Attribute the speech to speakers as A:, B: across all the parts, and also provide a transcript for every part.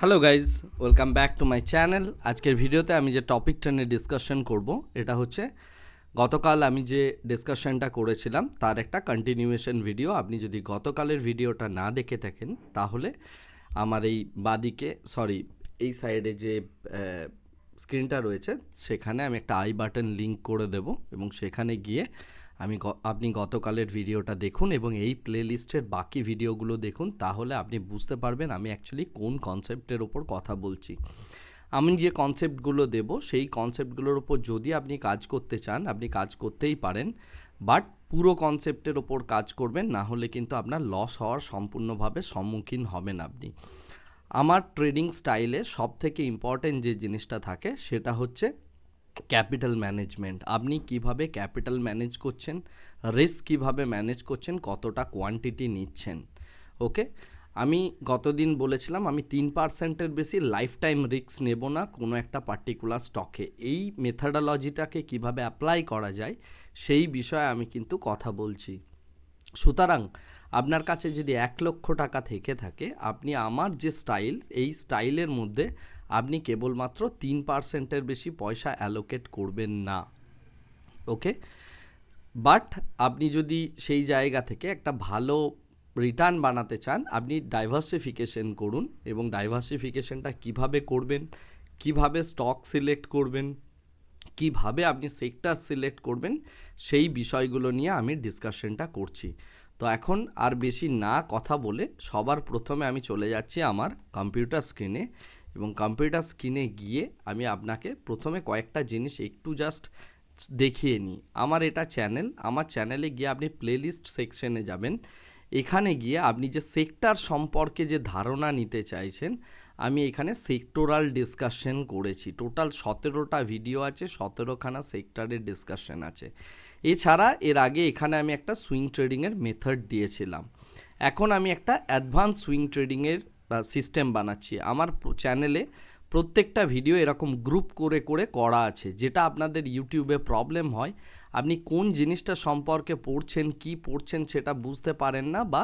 A: Hello guys welcome back to my channel আজকের ভিডিওতে আমি যে টপিকটা নিয়ে ডিসকাশন করব, এটা হচ্ছে গতকাল আমি যে ডিসকাশনটা করেছিলাম, তার একটা কন্টিনিউয়েশন ভিডিও আপনি যদি গতকালের ভিডিওটা না দেখে থাকেন, তাহলে আমার এই বাদিকে সরি এই সাইডে যে স্ক্রিনটা রয়েছে, সেখানে আমি একটা আই বাটন লিঙ্ক করে দেব এবং সেখানে গিয়ে আমি আপনি গতকালের ভিডিওটা দেখুন এবং এই প্লেলিস্টের বাকি ভিডিওগুলো দেখুন, তাহলে আপনি বুঝতে পারবেন আমি অ্যাকচুয়ালি কোন কনসেপ্টের ওপর কথা বলছি। আমি যে কনসেপ্টগুলো দেব, সেই কনসেপ্টগুলোর ওপর যদি আপনি কাজ করতে চান, আপনি কাজ করতেই পারেন বাট পুরো কনসেপ্টের ওপর কাজ করবেন, না হলে কিন্তু আপনার লস হওয়ার সম্পূর্ণভাবে সম্মুখীন হবেন আপনি। আমার ট্রেডিং স্টাইলে সব থেকে ইম্পর্টেন্ট যে জিনিসটা থাকে, সেটা হচ্ছে ক্যাপিটাল ম্যানেজমেন্ট। আপনি কীভাবে ক্যাপিটাল ম্যানেজ করছেন, রিস্ক কীভাবে ম্যানেজ করছেন, কতটা কোয়ান্টিটি নিচ্ছেন, ওকে? আমি গতদিন বলেছিলাম, আমি তিন পার্সেন্টের বেশি লাইফ টাইম রিস্ক নেব না কোনো একটা পার্টিকুলার স্টকে এই মেথাডোলজিটাকে কীভাবে অ্যাপ্লাই করা যায়, সেই বিষয়ে আমি কিন্তু কথা বলছি। সুতরাং, আপনার কাছে যদি এক লক্ষ টাকা থেকে থাকে, আপনি আমার যে স্টাইল এই স্টাইলের মধ্যে আপনি কেবলমাত্র তিন পার্সেন্টের বেশি পয়সা অ্যালোকেট করবেন না। ওকে? বাট আপনি যদি সেই জায়গা থেকে একটা ভালো রিটার্ন বানাতে চান, আপনি ডাইভার্সিফিকেশন করুন এবং ডাইভার্সিফিকেশনটা কীভাবে করবেন, কীভাবে স্টক সিলেক্ট করবেন, কীভাবে আপনি সেক্টর সিলেক্ট করবেন, সেই বিষয়গুলো নিয়ে আমি ডিসকাশনটা করছি। তো এখন আর বেশি না কথা বলে সবার প্রথমে আমি চলে যাচ্ছি আমার কম্পিউটার স্ক্রিনে এবং কম্পিউটার স্ক্রিনে গিয়ে আমি আপনাকে প্রথমে কয়েকটা জিনিস একটু জাস্ট দেখিয়ে নিই। আমার এটা চ্যানেল আমার চ্যানেলে গিয়ে আপনি প্লেলিস্ট সেকশনে যাবেন। এখানে গিয়ে আপনি যে সেক্টর সম্পর্কে যে ধারণা নিতে চাইছেন, আমি এখানে সেক্টোরাল ডিসকাশন করেছি। টোটাল সতেরোটা ভিডিও আছে, সতেরোখানা সেক্টরের ডিসকাশন আছে। এছাড়া এর আগে এখানে আমি একটা সুইং ট্রেডিংয়ের মেথড দিয়েছিলাম। এখন আমি একটা অ্যাডভান্স সুইং ট্রেডিংয়ের সিস্টেম বানাচ্ছি। আমার চ্যানেলে প্রত্যেকটা ভিডিও এরকম গ্রুপ করে করে করা আছে, যেটা আপনাদের ইউটিউবে প্রবলেম হয়। আপনি কোন জিনিসটা সম্পর্কে পড়ছেন, কি পড়ছেন সেটা বুঝতে পারেন না বা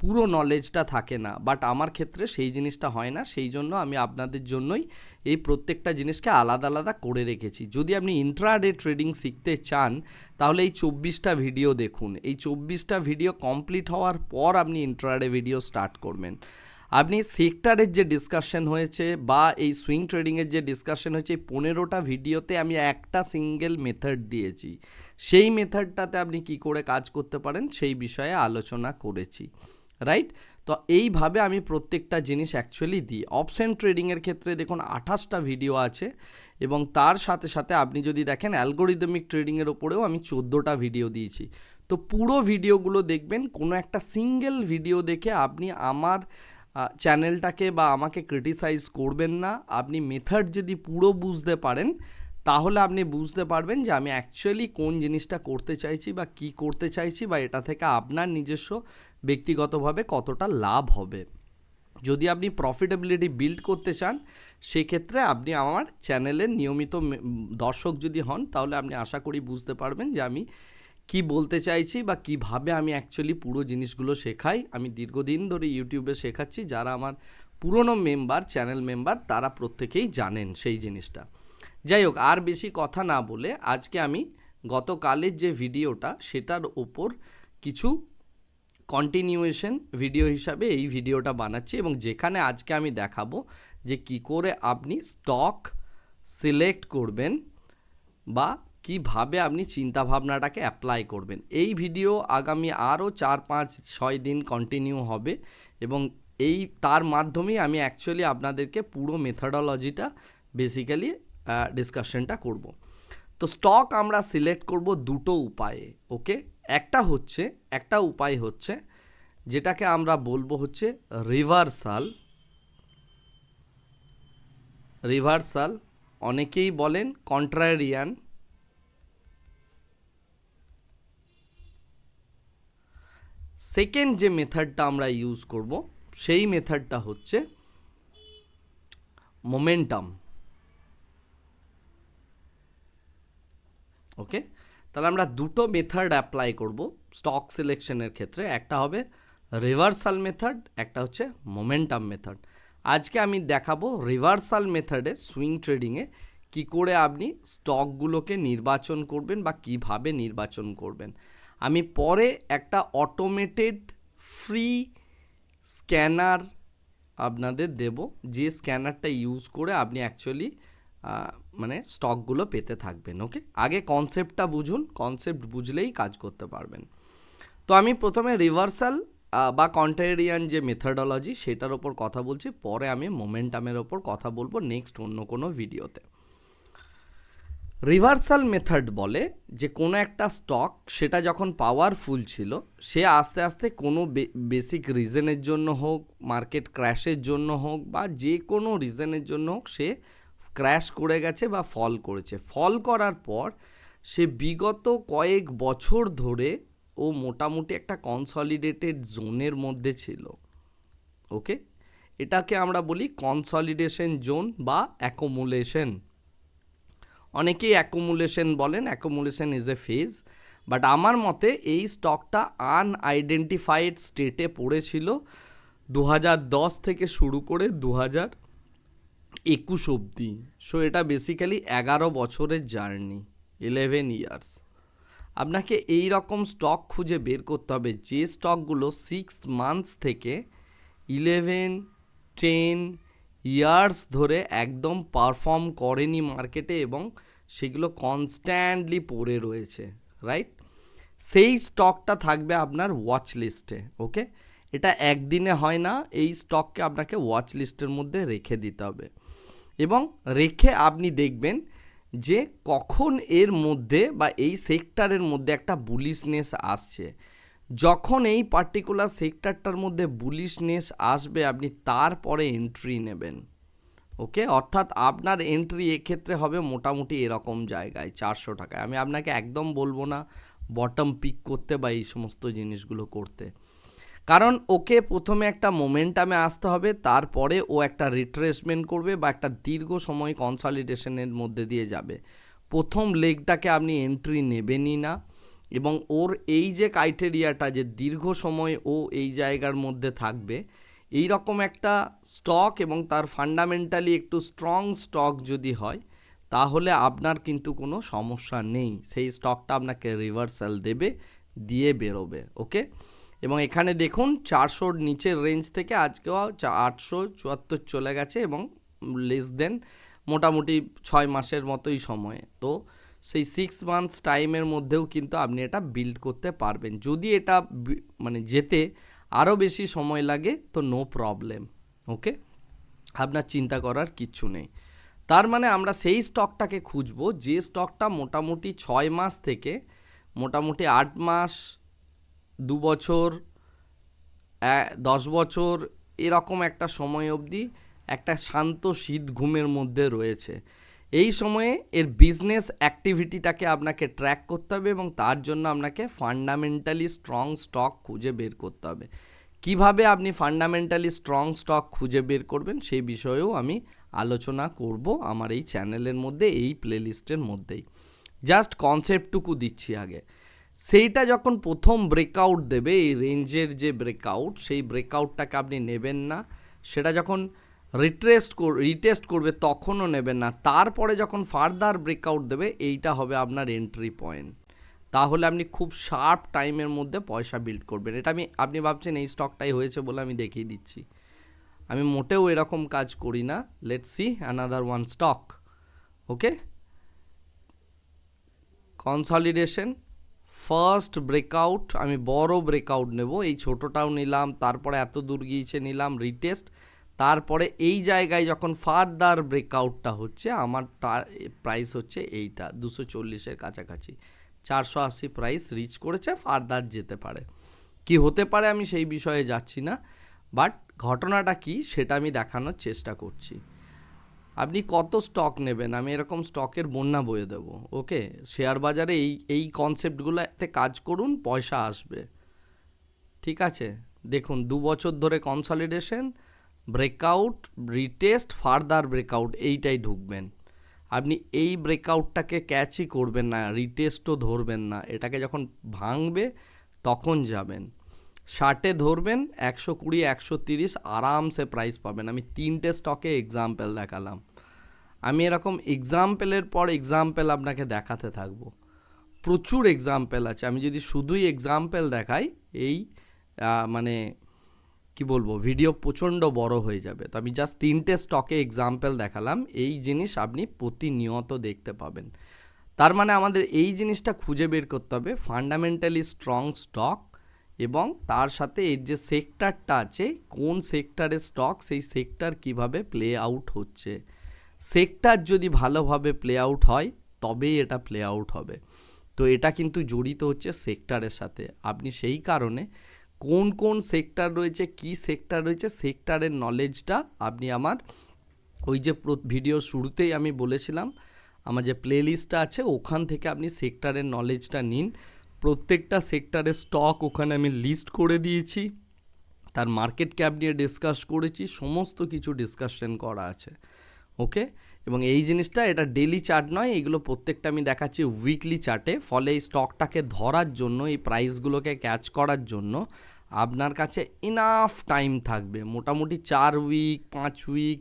A: পুরো নলেজটা থাকে না। বাট আমার ক্ষেত্রে সেই জিনিসটা হয় না, সেই জন্য আমি আপনাদের জন্যই এই প্রত্যেকটা জিনিসকে আলাদা আলাদা করে রেখেছি। যদি আপনি ইন্ট্রাডে ট্রেডিং শিখতে চান, তাহলে এই চব্বিশটা ভিডিও দেখুন। এই চব্বিশটা ভিডিও কমপ্লিট হওয়ার পর আপনি ইন্ট্রাডে ভিডিও স্টার্ট করবেন। আপনি সেক্টরের যে ডিসকাশন হয়েছে বা এই সুইং ট্রেডিংয়ের যে ডিসকাশন হয়েছে, এই পনেরোটা ভিডিওতে আমি একটা সিঙ্গেল মেথড দিয়েছি। সেই মেথডটাতে আপনি কি করে কাজ করতে পারেন, সেই বিষয়ে আলোচনা করেছি। রাইট তো এইভাবে আমি প্রত্যেকটা জিনিস অ্যাকচুয়ালি দিই। অপশন ট্রেডিংয়ের ক্ষেত্রে দেখুন, আঠাশটা ভিডিও আছে এবং তার সাথে সাথে আপনি যদি দেখেন অ্যালগোরিদমিক ট্রেডিংয়ের ওপরেও আমি চোদ্দোটা ভিডিও দিয়েছি। তো পুরো ভিডিওগুলো দেখবেন, কোনো একটা সিঙ্গেল ভিডিও দেখে আপনি আমার চ্যানেলটাকে বা আমাকে ক্রিটিসাইজ করবেন না। আপনি মেথড যদি পুরো বুঝতে পারেন, তাহলে আপনি বুঝতে পারবেন যে আমি অ্যাকচুয়ালি কোন জিনিসটা করতে চাইছি বা কি করতে চাইছি বা এটা থেকে আপনার নিজস্ব ব্যক্তিগতভাবে কতটা লাভ হবে। যদি আপনি প্রফিটেবিলিটি বিল্ড করতে চান, সেক্ষেত্রে আপনি আমার চ্যানেলের নিয়মিত দর্শক যদি হন, তাহলে আপনি আশা করি বুঝতে পারবেন যে আমি কি বলতে চাইছি বা কীভাবে আমি অ্যাকচুয়ালি পুরো জিনিসগুলো শেখাই, আমি দীর্ঘদিন ধরে ইউটিউবে শেখাচ্ছি। যারা আমার পুরনো মেম্বার চ্যানেল মেম্বার তারা প্রত্যেকেই জানেন সেই জিনিসটা। যাই হোক, আর বেশি কথা না বলে আজকে আমি গতকালের যে ভিডিওটা, সেটার ওপর কিছু কন্টিনিউয়েশন ভিডিও হিসাবে এই ভিডিওটা বানাচ্ছি এবং যেখানে আজকে আমি দেখাবো যে কি করে আপনি স্টক সিলেক্ট করবেন বা কীভাবে আপনি চিন্তাভাবনাটাকে অ্যাপ্লাই করবেন? এই ভিডিও আগামী আরও চার, পাঁচ, ছয় দিন কন্টিনিউ হবে এবং এই, তার মাধ্যমেই আমি অ্যাকচুয়ালি আপনাদেরকে পুরো মেথডোলজিটা বেসিক্যালি ডিসকাশনটা করব। তো স্টক আমরা সিলেক্ট করব দুটো উপায়ে ওকে একটা হচ্ছে, একটা উপায় হচ্ছে, যেটাকে আমরা বলব হচ্ছে রিভার্সাল রিভার্সাল অনেকেই বলেন কন্ট্রারিয়ান সেকেন্ড যে মেথডটা আমরা ইউজ করব, সেই মেথডটা হচ্ছে মোমেন্টাম ওকে তাহলে আমরা দুটো মেথড অ্যাপ্লাই করব স্টক সিলেকশনের ক্ষেত্রে। একটা হবে রিভার্সাল মেথড একটা হচ্ছে মোমেন্টাম মেথড আজকে আমি দেখাবো রিভার্সাল মেথডে সুইং ট্রেডিংয়ে কি করে আপনি স্টকগুলোকে নির্বাচন করবেন বা কীভাবে নির্বাচন করবেন। আমি পরে একটা অটোমেটেড ফ্রি স্ক্যানার আপনাদের দেব। যে স্ক্যানারটা ইউজ করে আপনি অ্যাকচুয়ালি মানে স্টকগুলো পেতে থাকবেন ওকে আগে কনসেপ্টটা বুঝুন কনসেপ্ট বুঝলেই কাজ করতে পারবেন। তো আমি প্রথমে রিভার্সাল বা কন্টেরিয়ান যে মেথডোলজি সেটার ওপর কথা বলছি, পরে আমি মোমেন্টামের ওপর কথা বলব নেক্সট অন্য কোনো ভিডিওতে রিভার্সাল মেথড বলে যে কোনো একটা স্টক সেটা যখন পাওয়ারফুল ছিল, সে আস্তে আস্তে কোনো বেসিক রিজনের জন্য হোক, মার্কেট ক্র্যাশের জন্য হোক বা যে কোনো রিজনের জন্য হোক, সে ক্র্যাশ করে গেছে বা ফল করেছে। ফল করার পর সে বিগত কয়েক বছর ধরে ও মোটামুটি একটা কনসলিডেটেড জোনের মধ্যে ছিল। ওকে? এটাকে আমরা বলি কনসলিডেশন জোন বা অ্যাকোমুলেশন অনেকেই অ্যাকোমুলেশন বলেন accumulation is a phase but আমার মতে এই স্টকটা আন আনআইডেন্টিফাইড স্টেটে পড়েছিল দু থেকে শুরু করে দু একুশ অবধি। সো এটা বেসিক্যালি এগারো বছরের জার্নি ইলেভেন ইয়ার্স আপনাকে এই রকম স্টক খুঁজে বের করতে হবে, যে স্টকগুলো সিক্স মান্থস থেকে ইলেভেন টেন ইয়ার্স ধরে একদম পারফর্ম করেনি মার্কেটে এবং সেগুলো কনস্ট্যান্টলি পড়ে রয়েছে রাইট সেই স্টকটা থাকবে আপনার ওয়াচ লিস্টে ওকে এটা একদিনে হয় না, এই স্টককে আপনাকে ওয়াচ লিস্টের মধ্যে রেখে দিতে হবে। এবং রেখে আপনি দেখবেন যে কখন এর মধ্যে বা এই সেক্টরের মধ্যে একটা বুলিশনেস আসছে। যখন এই পার্টিকুলার সেক্টরটার মধ্যে বুলিশনেস আসবে, আপনি তারপরে এন্ট্রি নেবেন। ওকে? অর্থাৎ আপনার এন্ট্রি এক্ষেত্রে হবে মোটামুটি এরকম জায়গায় চারশো টাকায়। আমি আপনাকে একদম বলব না বটম পিক করতে বা এই সমস্ত জিনিসগুলো করতে। কারণ ওকে প্রথমে একটা মোমেন্টামে আসতে হবে, তারপরে ও একটা রিট্রেসমেন্ট করবে বা একটা দীর্ঘ সময় কনসলিডেশনের মধ্যে দিয়ে যাবে। প্রথম লেগটাকে আপনি এন্ট্রি নেবেনই না এবং ওর এই যে ক্রাইটেরিয়াটা যে দীর্ঘ সময় ও এই জায়গার মধ্যে থাকবে এই রকম একটা স্টক এবং তার ফান্ডামেন্টালি একটু স্ট্রং স্টক যদি হয়, তাহলে আপনার কিন্তু কোনো সমস্যা নেই। সেই স্টকটা আপনাকে রিভার্সাল দেবে, দিয়ে বেরোবে ওকে এবং এখানে দেখুন, চারশোর নিচের রেঞ্জ থেকে আজকেও আটশো চুয়াত্তর চলে গেছে এবং লেস দেন মোটামুটি ছয় মাসের মতোই সময়ে। তো সেই সিক্স মান্থস টাইমের মধ্যেও কিন্তু আপনি এটা বিল্ড করতে পারবেন। যদি এটা মানে যেতে আরও বেশি সময় লাগে, তো নো প্রবলেম ওকে আপনার চিন্তা করার কিচ্ছু নেই। তার মানে আমরা সেই স্টকটাকে খুঁজবো, যে স্টকটা মোটামুটি ছয় মাস থেকে মোটামুটি আট মাস, দু বছর দশ বছর, এরকম একটা সময় অবধি একটা শান্ত শীত ঘুমের মধ্যে রয়েছে। এই সময়ে এর বিজনেস অ্যাক্টিভিটিটাকে আপনাকে ট্র্যাক করতে হবে এবং তার জন্য আপনাকে ফান্ডামেন্টালি স্ট্রং স্টক খুঁজে বের করতে হবে। কীভাবে আপনি ফান্ডামেন্টালি স্ট্রং স্টক খুঁজে বের করবেন সেই বিষয়েও আমি আলোচনা করব আমার এই চ্যানেলের মধ্যে, এই প্লেলিস্টের মধ্যেই। জাস্ট কনসেপ্টটুকু দিচ্ছি আগে। সেইটা যখন প্রথম ব্রেকআউট দেবে, এই রেঞ্জের যে ব্রেকআউট সেই ব্রেকআউটটাকে আপনি নেবেন না। সেটা যখন রিট্রেস্ট রিটেস্ট করবে তখনও নেবেন না। তারপরে যখন ফার্দার ব্রেকআউট দেবে, এইটা হবে আপনার এন্ট্রি পয়েন্ট তাহলে আপনি খুব শার্প টাইমের মধ্যে পয়সা বিল্ড করবেন। এটা আমি, আপনি ভাবছেন এই স্টকটাই হয়েছে বলে আমি দেখিয়ে দিচ্ছি। আমি মোটেও এরকম কাজ করি না। Let see another one stock okay consolidation first breakout আমি বড় ব্রেকআউট নেব। এই ছোটোটাও নিলাম, তারপরে এত দূর গিয়েছে নিলাম রিটেস্ট তারপরে এই জায়গায় যখন ফার্দার ব্রেকআউটটা হচ্ছে, আমার প্রাইস হচ্ছে এইটা, দুশো চল্লিশের কাছাকাছি। চারশো আশি প্রাইস রিচ করেছে, ফার্দার যেতে পারে। কি হতে পারে আমি সেই বিষয়ে যাচ্ছি না, বাট ঘটনাটা কি সেটা আমি দেখানোর চেষ্টা করছি। আপনি কত স্টক নেবেন? আমি এরকম স্টকের বন্যা বয়ে দেবো, ওকে? শেয়ার বাজারে এই এই কনসেপ্টগুলোতে কাজ করুন, পয়সা আসবে। ঠিক আছে? দেখুন, দু বছর ধরে consolidation breakout retest further breakout এইটাই ঢুকবেন। আপনি এই ব্রেকআউটটাকে ক্যাচই করবেন না রিটেস্টও ধরবেন না। এটাকে যখন ভাঙবে, তখন যাবেন। ষাটে ধরবেন, একশো কুড়ি, একশো তিরিশ, আরামসে প্রাইস পাবেন। আমি তিনটে স্টকে এক্সাম্পল দেখালাম। আমি এরকম এক্সাম্পলের পর এক্সাম্পল আপনাকে দেখাতে থাকব। প্রচুর এক্সাম্পল আছে। আমি যদি শুধুই এক্সাম্পল দেখাই, এই মানে কি বলব ভিডিও প্রচণ্ড বড় হয়ে যাবে। তো আমি জাস্ট তিনটে স্টকে এক্সাম্পল দেখালাম। এই জিনিস আপনি প্রতিনিয়ত দেখতে পাবেন। তার মানে আমাদের এই জিনিসটা খুঁজে বের করতে হবে। ফান্ডামেন্টালি স্ট্রং স্টক এবং তার সাথে এর যে সেক্টরটা আছে, কোন সেক্টরের স্টক সেই সেক্টর কীভাবে প্লে আউট হচ্ছে। সেক্টর যদি ভালোভাবে প্লে আউট হয়, তবেই এটা প্লে আউট হবে। তো এটা কিন্তু জড়িত হচ্ছে সেক্টরের সাথে। আপনি সেই কারণে কোন কোন সেক্টর রয়েছে, কি সেক্টর রয়েছে সেক্টরের নলেজটা আপনি আমার ওই যে ভিডিও শুরুতেই আমি বলেছিলাম, আমার যে প্লেলিস্টটা আছে, ওখান থেকে আপনি সেক্টরের নলেজটা নিন। প্রত্যেকটা সেক্টরের স্টক ওখানে আমি লিস্ট করে দিয়েছি, তার মার্কেট ক্যাপ নিয়ে ডিসকাস করেছি, সমস্ত কিছু ডিসকাশন করা আছে ওকে এবং এই জিনিসটা এটা ডেলি চার্ট নয়, এগুলো প্রত্যেকটা আমি দেখাচ্ছি উইকলি চার্টে ফলে এই স্টকটাকে ধরার জন্য, এই প্রাইসগুলোকে ক্যাচ করার জন্য আপনার কাছে ইনাফ টাইম থাকবে। মোটামুটি চার উইক পাঁচ উইক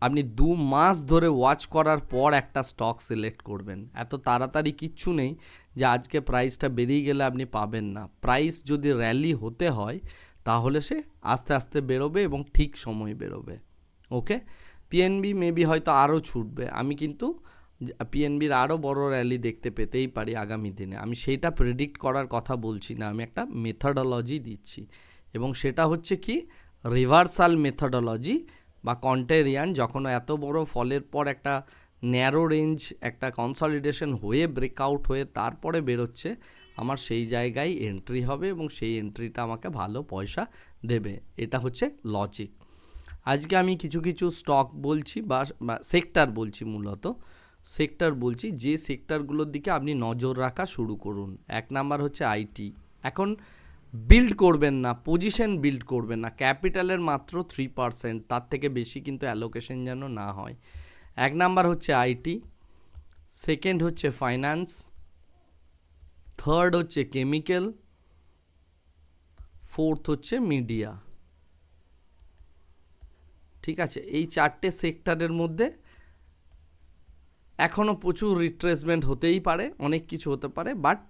A: আপনি দু মাস ধরে ওয়াচ করার পর একটা স্টক সিলেক্ট করবেন। এত তাড়াতাড়ি কিচ্ছু নেই যে আজকে প্রাইসটা বেরিয়ে গেলে আপনি পাবেন না। প্রাইস যদি র্যালি হতে হয়, তাহলে সে আস্তে আস্তে বেরোবে এবং ঠিক সময় বেরোবে। ওকে পিএনবি মেবি হয়তো আরও ছুটবে। আমি কিন্তু পিএনবির আরও বড় র্যালি দেখতে পেতেই পারি আগামী দিনে। আমি সেইটা প্রেডিক্ট করার কথা বলছি না, আমি একটা মেথডোলজি দিচ্ছি। এবং সেটা হচ্ছে কি রিভার্সাল মেথডোলজি বা কন্টেরিয়ান যখন এত বড় ফলের পর একটা ন্যারো রেঞ্জ একটা কনসলিডেশন হয়ে ব্রেকআউট হয়ে তারপরে বেরোচ্ছে, আমার সেই জায়গায় এন্ট্রি হবে এবং সেই এন্ট্রিটা আমাকে ভালো পয়সা দেবে। এটা হচ্ছে লজিক আজকে আমি কিছু কিছু স্টক বলছি বা সেক্টর বলছি মূলত। সেক্টর বলছি, যে সেক্টরগুলোর দিকে আপনি নজর রাখা শুরু করুন। এক নাম্বার হচ্ছে আইটি এখন বিল্ড করবেন না, পজিশন বিল্ড করবেন না, ক্যাপিটালের মাত্র থ্রি পার্সেন্ট তার থেকে বেশি কিন্তু অ্যালোকেশন যেন না হয়। এক নাম্বার হচ্ছে আইটি সেকেন্ড হচ্ছে ফাইন্যান্স থার্ড হচ্ছে কেমিক্যাল ফোর্থ হচ্ছে মিডিয়া ঠিক আছে? এই চারটে সেক্টরের মধ্যে এখনও প্রচুর রিট্রেসমেন্ট হতেই পারে, অনেক কিছু হতে পারে বাট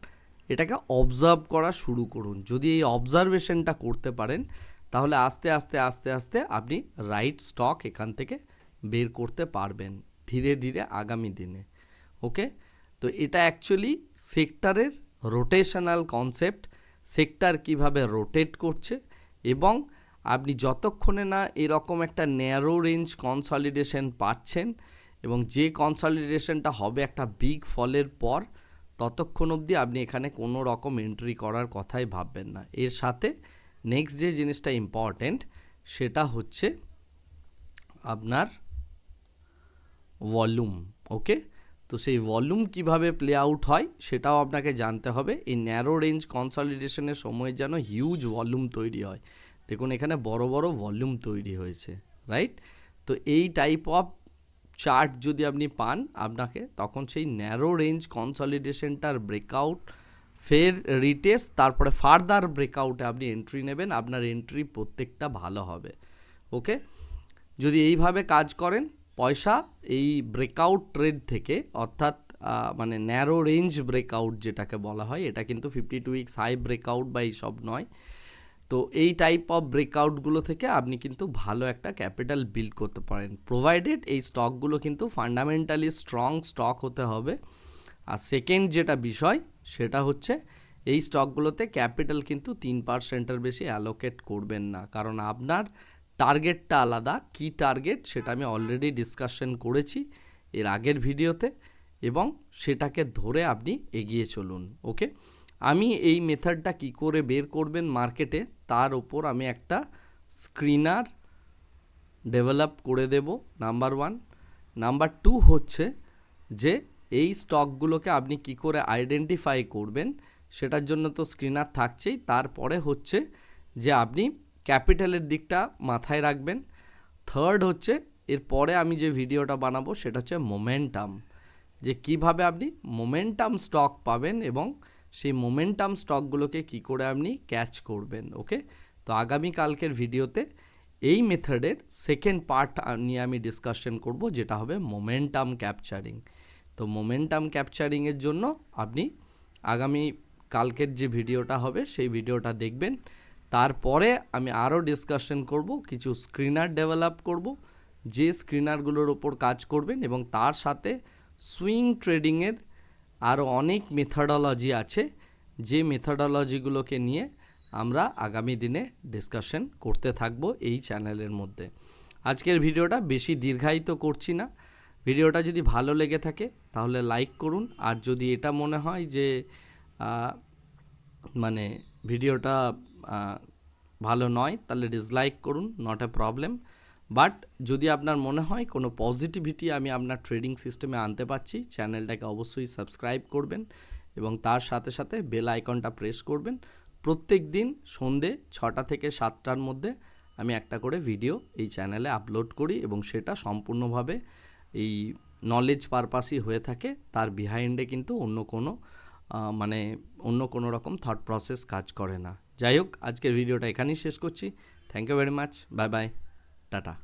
A: এটাকে অবজার্ভ করা শুরু করুন। যদি এই অবজারভেশনটা করতে পারেন, তাহলে আস্তে আস্তে আস্তে আস্তে আপনি রাইট স্টক এখান থেকে বের করতে পারবেন ধীরে ধীরে আগামী দিনে ওকে তো এটা অ্যাকচুয়ালি সেক্টরের রোটেশনাল কনসেপ্ট সেক্টর কীভাবে রোটেট করছে এবং আপনি যতক্ষণে না এরকম একটা ন্যারো রেঞ্জ কনসলিডেশন পাচ্ছেন এবং যে কনসলিডেশনটা হবে একটা বিগ ফলের পর, ততক্ষণ অবধি আপনি এখানে কোনো রকম এন্ট্রি করার কথাই ভাববেন না। এর সাথে নেক্সট যে জিনিসটা ইম্পর্ট্যান্ট সেটা হচ্ছে আপনার ভলিউম ওকে তো সেই ভলিউম কীভাবে প্লে আউট হয়, সেটাও আপনাকে জানতে হবে। এই ন্যারো রেঞ্জ কনসলিডেশনের সময় যেন হিউজ ভলিউম তৈরি হয়। দেখুন, এখানে বড় বড় ভলিউম তৈরি হয়েছে রাইট তো এই টাইপ অফ চার্ট যদি আপনি পান আপনাকে, তখন সেই ন্যারো রেঞ্জ কনসলিডেশনটার ব্রেকআউট ফের রিটেস্ট তারপরে ফার্দার ব্রেকআউটে আপনি এন্ট্রি নেবেন, আপনার এন্ট্রি প্রত্যেকটা ভালো হবে। ওকে যদি এইভাবে কাজ করেন, পয়সা এই ব্রেকআউট ট্রেড থেকে, অর্থাৎ মানে ন্যারো রেঞ্জ ব্রেকআউট যেটাকে বলা হয়, এটা কিন্তু fifty two weeks high breakout বা এইসব নয়। তো এই টাইপ অফ ব্রেকআউটগুলো থেকে আপনি কিন্তু ভালো একটা ক্যাপিটাল বিল্ড করতে পারেন। প্রোভাইডেড এই স্টকগুলো কিন্তু ফান্ডামেন্টালি স্ট্রং স্টক হতে হবে। আর সেকেন্ড যেটা বিষয়, সেটা হচ্ছে এই স্টকগুলোতে ক্যাপিটাল কিন্তু তিন পার্সেন্টের বেশি অ্যালোকেট করবেন না। কারণ আপনার টার্গেটটা আলাদা, কি টার্গেট সেটা আমি অলরেডি ডিসকাশন করেছি এর আগের ভিডিওতে এবং সেটাকে ধরে আপনি এগিয়ে চলুন ওকে আমি এই মেথডটা কি করে বের করবেন মার্কেটে? তার ওপর আমি একটা স্ক্রিনার ডেভেলপ করে দেব, নাম্বার ওয়ান। নাম্বার টু হচ্ছে যে, এই স্টকগুলোকে আপনি কি করে আইডেন্টিফাই করবেন, সেটার জন্য তো স্ক্রিনার থাকছেই। তারপরে হচ্ছে যে, আপনি ক্যাপিটালের দিকটা মাথায় রাখবেন। থার্ড হচ্ছে, এরপরে আমি যে ভিডিওটা বানাবো, সেটা হচ্ছে মোমেন্টাম। যে, কীভাবে আপনি মোমেন্টাম স্টক পাবেন এবং সেই মোমেন্টাম স্টকগুলোকে কি করে আপনি ক্যাচ করবেন ওকে তো আগামী কালকের ভিডিওতে এই মেথডের সেকেন্ড পার্ট নিয়ে আমি ডিসকাশন করব, যেটা হবে মোমেন্টাম ক্যাপচারিং তো মোমেন্টাম ক্যাপচারিংয়ের জন্য আপনি আগামী কালকের যে ভিডিওটা হবে, সেই ভিডিওটা দেখবেন। তারপরে আমি আরও ডিসকাশন করব, কিছু স্ক্রিনার ডেভেলপ করব, যে স্ক্রিনারগুলোর ওপর কাজ করবেন এবং তার সাথে সুইং ট্রেডিংয়ের আরও অনেক মেথডোলজি আছে, যে মেথডোলজিগুলোকে নিয়ে আমরা আগামী দিনে ডিসকাশন করতে থাকব এই চ্যানেলের মধ্যে। আজকের ভিডিওটা বেশি দীর্ঘায়িত করছি না। ভিডিওটা যদি ভালো লেগে থাকে, তাহলে লাইক করুন। আর যদি এটা মনে হয় যে মানে ভিডিওটা ভালো নয়, তাহলে ডিসলাইক করুন নট এ প্রবলেম বাট যদি আপনার মনে হয় কোনো পজিটিভিটি আমি আপনার ট্রেডিং সিস্টেমে আনতে পারছি, চ্যানেলটাকে অবশ্যই সাবস্ক্রাইব করবেন এবং তার সাথে সাথে বেল আইকনটা প্রেস করবেন। প্রত্যেক দিন সন্ধে ছটা থেকে সাতটার মধ্যে আমি একটা করে ভিডিও এই চ্যানেলে আপলোড করি এবং সেটা সম্পূর্ণভাবে এই নলেজ পারপাসই হয়ে থাকে। তার বিহাইন্ডে কিন্তু অন্য কোনো মানে অন্য কোনো রকম থট প্রসেস কাজ করে না। যাই হোক, আজকের ভিডিওটা এখানেই শেষ করছি। Thank you very much bye bye tata